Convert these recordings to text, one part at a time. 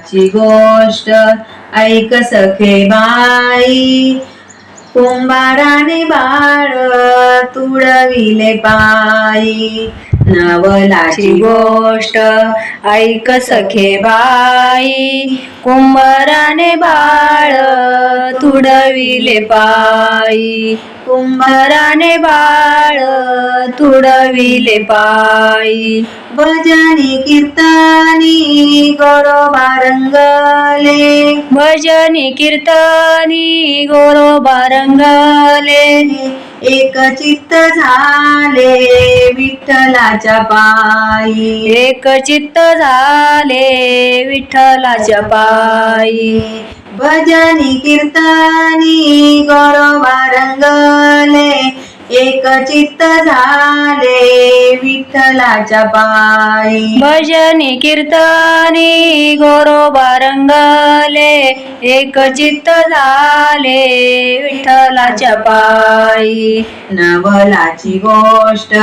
आजची गोष्ट. ऐक सखे बाई कुंभाराने बाळ तुडविले पायी नवलाची गोष्ट ऐक सखे बाई. कुंभाराने बाळ तुडविले पायी. कुंभाराने बाळ तुडविले पायी. भजनी कीर्तनी गोरोबा रंगले. भजनी कीर्तनी गोरोबा रंगले. एक चित्त झाले विठ्ठलाच्या पायी. एक चित्त झाले विठ्ठलाच्या पायी. भजनी कीर्तनी गोरोबा रंगले एक चित्त झाले विठ्ठलाच्या पायी. भजनी कीर्तनी गोरोबा रंगले एक चित्त झाले विठ्ठलाच्या पायी. नवलाची गोष्ट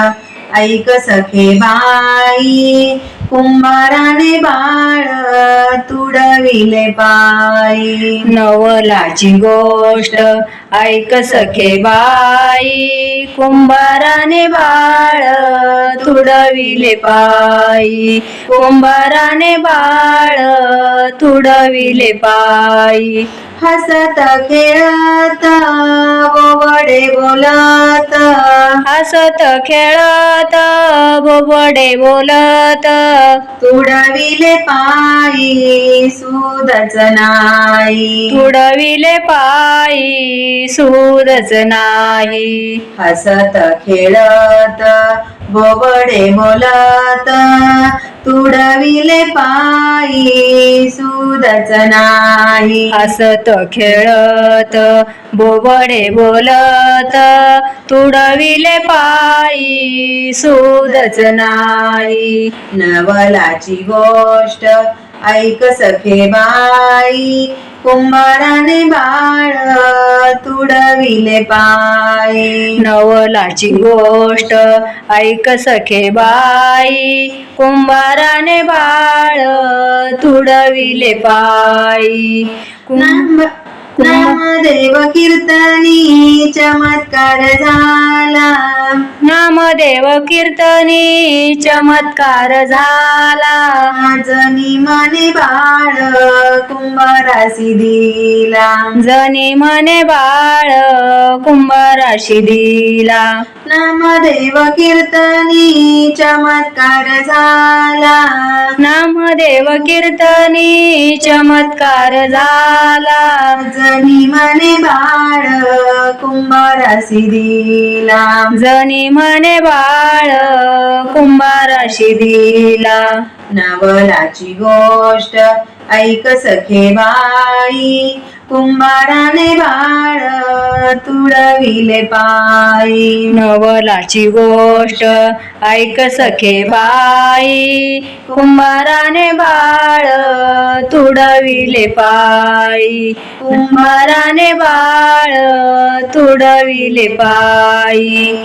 ऐक सखे बाई कुंभाराने बाळ तुडविले पायी. नवलाची गोष्ट ऐक सखे बाई कुंभाराने बाळ तुडविले पायी. कुंभाराने बाळ तुडविले पायी. हसत खेळत बोबडे बोलत हसत खेळत बोबडे बोलत. तुडविले पायी सुदच नाही. तुडविले पायी सुदच नाही. हसत खेळत बोबडे बोलत. तुडविले पायी सुदच नाही हसत खेळत बोबडे बोलत तुडविले पायी सुदच नाही नवलाची गोष्ट ऐक सखे बाई कुंभाराने बाळ तुडविले पायी. नवलाची गोष्ट ऐक सखे बाई कुंभाराने बाळ तुडविले पायी. कुंभ नामदेव कीर्तनी चमत्कार झाला. नामदेव कीर्तनी चमत्कार झाला. जनी मने बाळ कुंभाराशी दिला. जनी मने बाळ कुंभाराशी दिला. नामदेव कीर्तनी चमत्कार झाला. नामदेव कीर्तनी चमत्कार झाला. जनी मने बाळ कुंभाराशी दिला जनी मने बाळ कुंभाराशी दिला नवलाची गोष्ट ऐक सखे बाई. कुंभाराने बाळ तुडविले पायी. नवलाची गोष्ट ऐक सखे बाई. कुंभाराने बाळ तुडविले पायी. कुंभाराने बाळ तुडविले पायी.